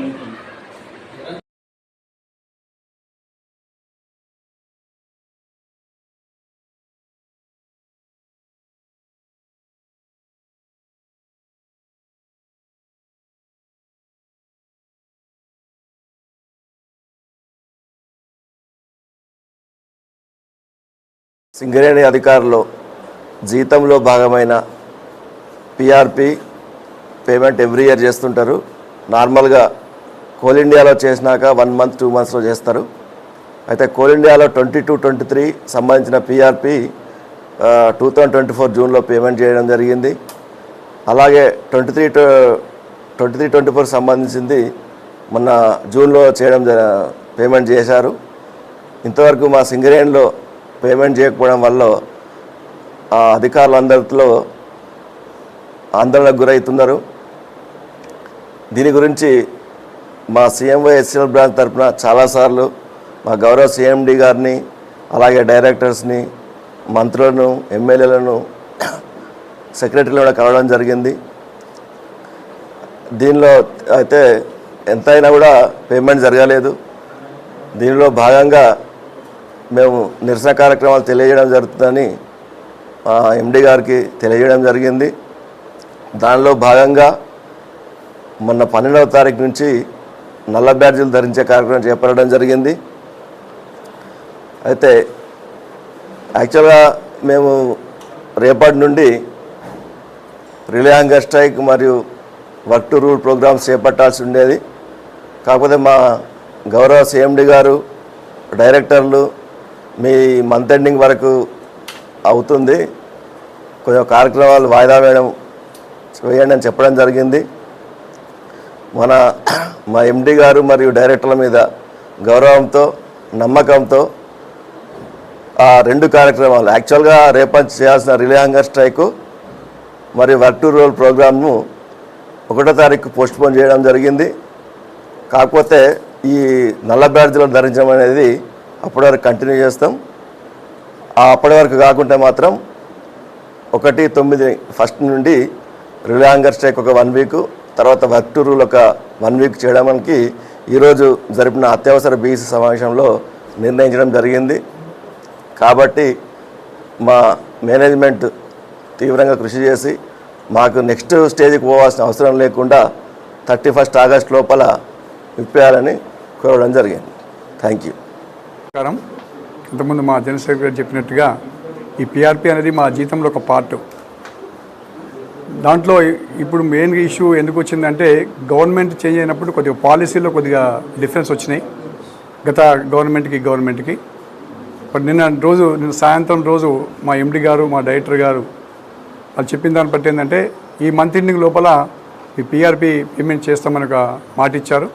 ఉంటుంది సింగరేణి అధికారులు జీతంలో భాగమైన పిఆర్పి పేమెంట్ ఎవ్రీ ఇయర్ చేస్తుంటారు. నార్మల్గా కోల్ ఇండియాలో చేసినాక వన్ మంత్ టూ మంత్స్లో చేస్తారు. అయితే కోల్ ఇండియాలో ట్వంటీ టూ ట్వంటీ త్రీ సంబంధించిన P R P two thousand twenty four జూన్లో పేమెంట్ చేయడం జరిగింది. అలాగే twenty three twenty three twenty four సంబంధించింది మొన్న జూన్లో చేయడం జ- పేమెంట్ చేశారు. ఇంతవరకు మా సింగరేణిలో పేమెంట్ చేయకపోవడం వల్ల ఆ అధికారులందరిలో ఆందోళనకు గురవుతున్నారు. దీని గురించి మా సీఎంఓ ఎస్ఎల్ బ్రాంచ్ తరఫున చాలాసార్లు మా గౌరవ సీఎండి గారిని అలాగే డైరెక్టర్స్ని మంత్రులను ఎమ్మెల్యేలను సెక్రటరీలను కూడా కలవడం జరిగింది. దీనిలో అయితే ఎంతైనా కూడా పేమెంట్ జరగలేదు. దీనిలో భాగంగా మేము నిరసన కార్యక్రమాలు తెలియజేయడం జరుగుతుందని మా ఎండి గారికి తెలియజేయడం జరిగింది. దానిలో భాగంగా మొన్న పన్నెండవ తారీఖు నుంచి నల్ల బ్యాడ్జీలు ధరించే కార్యక్రమం చేపట్టడం జరిగింది. అయితే యాక్చువల్గా మేము రేపటి నుండి రిలే హంగర్ స్ట్రైక్ మరియు వర్క్ టు రూల్ ప్రోగ్రామ్స్ చేపట్టాల్సి ఉండేది. కాకపోతే మా గౌరవ సిఎండి గారు డైరెక్టర్లు మీ మంత్ ఎండింగ్ వరకు అవుతుంది. కొంచెం కార్యక్రమాలు వాయిదా వేయడం వేయండి అని చెప్పడం జరిగింది. మన మా ఎండి గారు మరియు డైరెక్టర్ల మీద గౌరవంతో నమ్మకంతో ఆ రెండు కార్యక్రమాలు. యాక్చువల్గా రేపంచ్ చేయాల్సిన రిలే హంగర్ స్ట్రైకు మరియు వర్క్ టు రోల్ ప్రోగ్రామ్ను ఒకటో తారీఖు పోస్ట్పోన్ చేయడం జరిగింది. కాకపోతే ఈ నల్ల బ్యాడ్జ్లు ధరించడం అనేది అప్పటి వరకు కంటిన్యూ చేస్తాం. ఆ అప్పటి వరకు కాకుంటే మాత్రం ఒకటి తొమ్మిది ఫస్ట్ నుండి రిలే హంగర్ స్ట్రైక్ ఒక వన్ వీక్ తర్వాత వర్క్ టు ఒక వన్ వీక్ చేయడానికి ఈరోజు జరిపిన అత్యవసర బీసీ సమావేశంలో నిర్ణయించడం జరిగింది. కాబట్టి మా మేనేజ్మెంట్ తీవ్రంగా కృషి చేసి మాకు నెక్స్ట్ స్టేజ్కి పోవాల్సిన అవసరం లేకుండా థర్టీ ఫస్ట్ ఆగస్ట్ లోపల విప్పేయాలని కోరడం జరిగింది. Thank you. ఇంతకుముందు మా జనరల్ సెక్రటరీ చెప్పినట్టుగా ఈ పిఆర్పి అనేది మా జీతంలో ఒక పార్ట్. దాంట్లో ఇప్పుడు మెయిన్ ఇష్యూ ఎందుకు వచ్చిందంటే గవర్నమెంట్ చేంజ్ అయినప్పుడు కొద్దిగా పాలసీలో కొద్దిగా డిఫరెన్స్ వచ్చినాయి. గత గవర్నమెంట్కి గవర్నమెంట్కి. బట్ నిన్న రోజు నిన్న సాయంత్రం రోజు మా ఎండి గారు మా డైరెక్టర్ గారు వాళ్ళు చెప్పిన దాన్ని బట్టి ఏంటంటే ఈ మంత్ ఎండింగ్ లోపల ఈ పీఆర్పి పేమెంట్ చేస్తామని ఒక మాట ఇచ్చారు.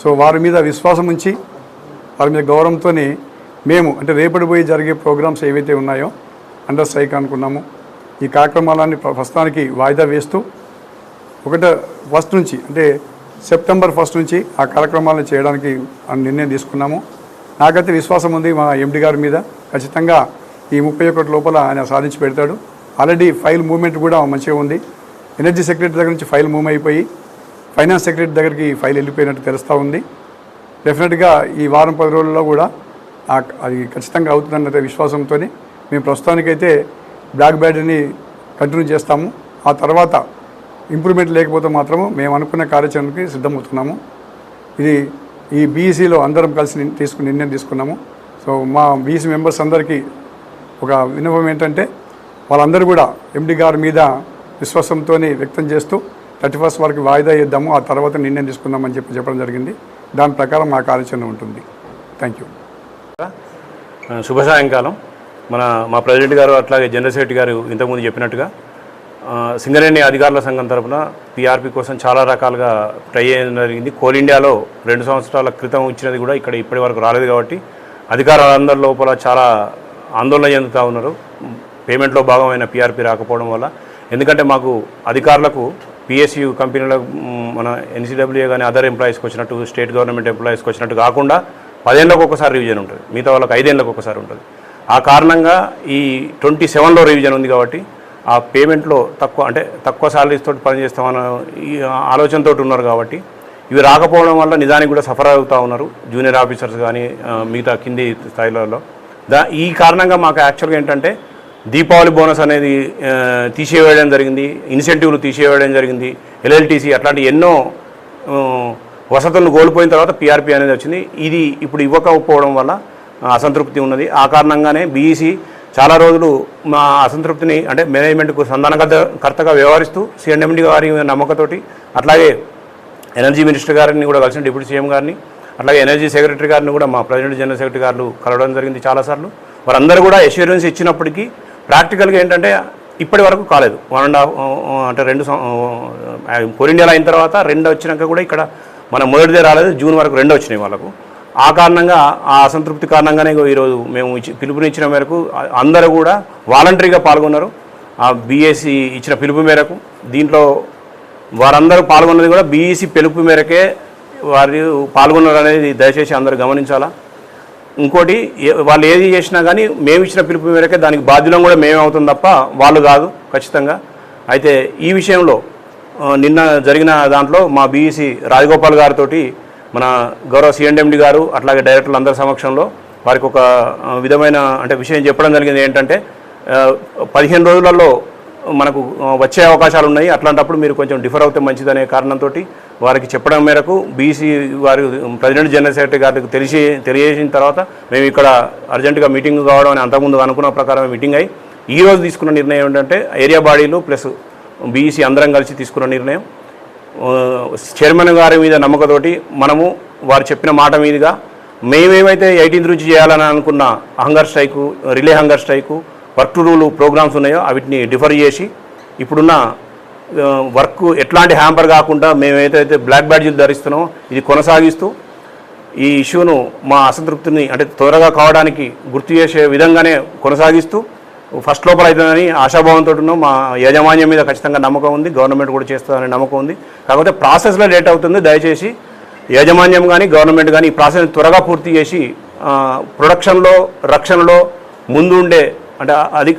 సో వారి మీద విశ్వాసం ఉంచి వారి మీద గౌరవంతో మేము అంటే రేపటి పోయి జరిగే ప్రోగ్రామ్స్ ఏవైతే ఉన్నాయో అండర్ స్ట్రైక్ అనుకున్నాము. ఈ కార్యక్రమాలన్నీ ప్రస్తుతానికి వాయిదా వేస్తూ ఒకట ఫస్ట్ నుంచి అంటే సెప్టెంబర్ ఫస్ట్ నుంచి ఆ కార్యక్రమాలను చేయడానికి నిర్ణయం తీసుకున్నాము. నాకైతే విశ్వాసం ఉంది మా ఎండి గారి మీద. ఖచ్చితంగా ఈ ముప్పై ఒకటి లోపల ఆయన సాధించి పెడతాడు. ఆల్రెడీ ఫైల్ మూవ్మెంట్ కూడా మంచిగా ఉంది. ఎనర్జీ సెక్రటరీ దగ్గర నుంచి ఫైల్ మూవ్ అయిపోయి ఫైనాన్స్ సెక్రటరీ దగ్గరికి ఫైల్ వెళ్ళిపోయినట్టు తెలుస్తూ ఉంది. డెఫినెట్గా ఈ వారం పది రోజుల్లో కూడా అది ఖచ్చితంగా అవుతుందన్న విశ్వాసంతో మేము ప్రస్తుతానికైతే బ్లాక్ బ్యాడ్ని కంటిన్యూ చేస్తాము. ఆ తర్వాత ఇంప్రూవ్మెంట్ లేకపోతే మాత్రము మేము అనుకున్న కార్యాచరణకి సిద్ధమవుతున్నాము. ఇది ఈ బీఈసీలో అందరం కలిసి తీసుకుని నిర్ణయం తీసుకున్నాము. సో మా బీఈసీ మెంబర్స్ అందరికీ ఒక విన్నపం ఏంటంటే వాళ్ళందరూ కూడా ఎండి గారి మీద విశ్వాసంతో వ్యక్తం చేస్తూ థర్టీ ఫస్ట్ వరకు వాయిదా ఇద్దాము ఆ తర్వాత నిర్ణయం తీసుకుందామని చెప్పి చెప్పడం జరిగింది. దాని ప్రకారం మా కార్యాచరణ ఉంటుంది. Thank you. శుభ సాయంకాలం. మన మా ప్రెసిడెంట్ గారు అట్లాగే జనరల్ సెక్రటరీ గారు ఇంతకుముందు చెప్పినట్టుగా సింగరేణి అధికారుల సంఘం తరపున పీఆర్పీ కోసం చాలా రకాలుగా ట్రై చేయడం జరిగింది. కోల్ ఇండియాలో రెండు సంవత్సరాల క్రితం ఇచ్చినది కూడా ఇక్కడ ఇప్పటి వరకు రాలేదు కాబట్టి అధికారులందరి లోపల చాలా ఆందోళన చెందుతూ ఉన్నారు. పేమెంట్లో భాగమైన పీఆర్పీ రాకపోవడం వల్ల. ఎందుకంటే మాకు అధికారులకు పిఎస్యు కంపెనీలకు మన ఎన్సీడబ్ల్యూఏ కానీ అదర్ ఎంప్లాయీస్కి వచ్చినట్టు స్టేట్ గవర్నమెంట్ ఎంప్లాయీస్కి వచ్చినట్టు కాకుండా పదేళ్ళకు ఒకసారి రివిజన్ ఉంటుంది. మిగతా వాళ్ళకి ఐదేళ్ళకు ఒకసారి ఉంటుంది. ఆ కారణంగా ఈ ట్వంటీ సెవెన్లో రివిజన్ ఉంది కాబట్టి ఆ పేమెంట్లో తక్కువ అంటే తక్కువ శాలరీస్ తోటి పనిచేస్తామన్న ఈ ఆలోచనతో ఉన్నారు కాబట్టి ఇవి రాకపోవడం వల్ల నిజానికి కూడా సఫర్ అవుతూ ఉన్నారు జూనియర్ ఆఫీసర్స్ కానీ మిగతా కింది స్థాయిలలో. దా ఈ కారణంగా మాకు యాక్చువల్గా ఏంటంటే దీపావళి బోనస్ అనేది తీసేవేయడం జరిగింది ఇన్సెంటివ్లు తీసేవేయడం జరిగింది ఎల్ఎల్టీసీ అట్లాంటి ఎన్నో వసతులను కోల్పోయిన తర్వాత పిఆర్పి అనేది వచ్చింది. ఇది ఇప్పుడు ఇవ్వకపోవడం వల్ల అసంతృప్తి ఉన్నది. ఆ కారణంగానే బీఈసీ చాలా రోజులు మా అసంతృప్తిని అంటే మేనేజ్మెంట్కు సంధానకర్త కర్తగా వ్యవహరిస్తూ సిఎండి గారి నమ్మకతోటి అట్లాగే ఎనర్జీ మినిస్టర్ గారిని కూడా కలిసిన డిప్యూటీ సీఎం గారిని అట్లాగే ఎనర్జీ సెక్రటరీ గారిని కూడా మా ప్రెసిడెంట్ జనరల్ సెక్రటరీ గారు కలవడం జరిగింది చాలాసార్లు వారందరూ కూడా ఎష్యూరెన్స్ ఇచ్చినప్పటికీ ప్రాక్టికల్గా ఏంటంటే ఇప్పటి వరకు కాలేదు. వన్ అండ్ హాఫ్ అంటే రెండు కోర్ ఇండియాలో అయిన తర్వాత రెండు వచ్చినాక కూడా ఇక్కడ మన మొదటిదే రాలేదు. జూన్ వరకు రెండు వచ్చినాయి వాళ్ళకు. ఆ కారణంగా ఆ అసంతృప్తి కారణంగానే ఈరోజు మేము పిలుపునిచ్చిన మేరకు అందరూ కూడా వాలంటరీగా పాల్గొన్నారు. ఆ బీఎస్సీ ఇచ్చిన పిలుపు మేరకు దీంట్లో వారందరూ పాల్గొన్నది కూడా బీఈసీ పిలుపు మేరకే వారు పాల్గొన్నారు అనేది దయచేసి అందరూ గమనించాలా. ఇంకోటి ఏ- వాళ్ళు ఏది చేసినా కానీ మేము ఇచ్చిన పిలుపు మేరకే దానికి బాధ్యులం కూడా మేమే అవుతాం తప్ప వాళ్ళు కాదు ఖచ్చితంగా. అయితే ఈ విషయంలో నిన్న జరిగిన దాంట్లో మా బీఈసీ రాజగోపాల్ గారితోటి మన గౌరవ సిఎండెండి గారు అట్లాగే డైరెక్టర్లు అందరి సమక్షంలో వారికి ఒక విధమైన అంటే విషయం చెప్పడం జరిగింది ఏంటంటే పదిహేను రోజులలో మనకు వచ్చే అవకాశాలు ఉన్నాయి. అట్లాంటప్పుడు మీరు కొంచెం డిఫర్ అవుతే మంచిదనే కారణంతో వారికి చెప్పడం మేరకు బీసీ వారి ప్రెసిడెంట్ జనరల్ సెక్రటరీ గారికి తెలిసి తెలియజేసిన తర్వాత మేము ఇక్కడ అర్జెంటుగా మీటింగ్ కావడం అని అంతకుముందు అనుకున్న ప్రకారం మీటింగ్ అయ్యి ఈ రోజు తీసుకున్న నిర్ణయం ఏంటంటే ఏరియా బాడీలు ప్లస్ బీఈసీ అందరం కలిసి తీసుకున్న నిర్ణయం. చైర్మన్ గారి మీద నమ్మకతోటి మనము వారు చెప్పిన మాట మీదుగా మేమేమైతే ఎయిటీన్త్ నుంచి చేయాలని అనుకున్న hunger strike relay hunger strike work to rule programmes ఉన్నాయో వీటిని డిఫర్ చేసి ఇప్పుడున్న వర్క్ ఎట్లాంటి హ్యాంపర్ కాకుండా మేమైతే బ్లాక్ బ్యాడ్జీలు ధరిస్తున్నామో ఇది కొనసాగిస్తూ ఈ ఇష్యూను మా అసంతృప్తిని అంటే త్వరగా కావడానికి గుర్తు చేసే విధంగానే కొనసాగిస్తూ ఫస్ట్ లోపల అవుతుందని ఆశాభావంతో ఉన్నాం మా యాజమాన్యం మీద ఖచ్చితంగా నమ్మకం ఉంది. గవర్నమెంట్ కూడా చేస్తుందనే నమ్మకం ఉంది. కాకపోతే ప్రాసెస్లో లేట్ అవుతుంది. దయచేసి యాజమాన్యం కానీ గవర్నమెంట్ కానీ ఈ ప్రాసెస్ త్వరగా పూర్తి చేసి ప్రొడక్షన్లో రక్షణలో ముందు ఉండే అంటే అధిక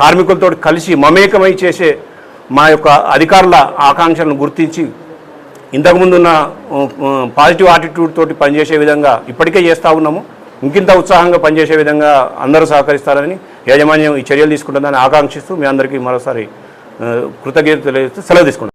కార్మికులతో కలిసి మమేకమై చేసే మా యొక్క అధికారుల ఆకాంక్షలను గుర్తించి ఇంతకుముందున్న పాజిటివ్ యాటిట్యూడ్ తోటి పనిచేసే విధంగా ఇప్పటికే చేస్తూ ఉన్నాము. ఇంకింత ఉత్సాహంగా పనిచేసే విధంగా అందరూ సహకరిస్తారని యాజమాన్యం ఈ చర్యలు తీసుకుంటుందని ఆకాంక్షిస్తూ మీ అందరికీ మరోసారి కృతజ్ఞత తెలియజేస్తూ సెలవు తీసుకుంటాం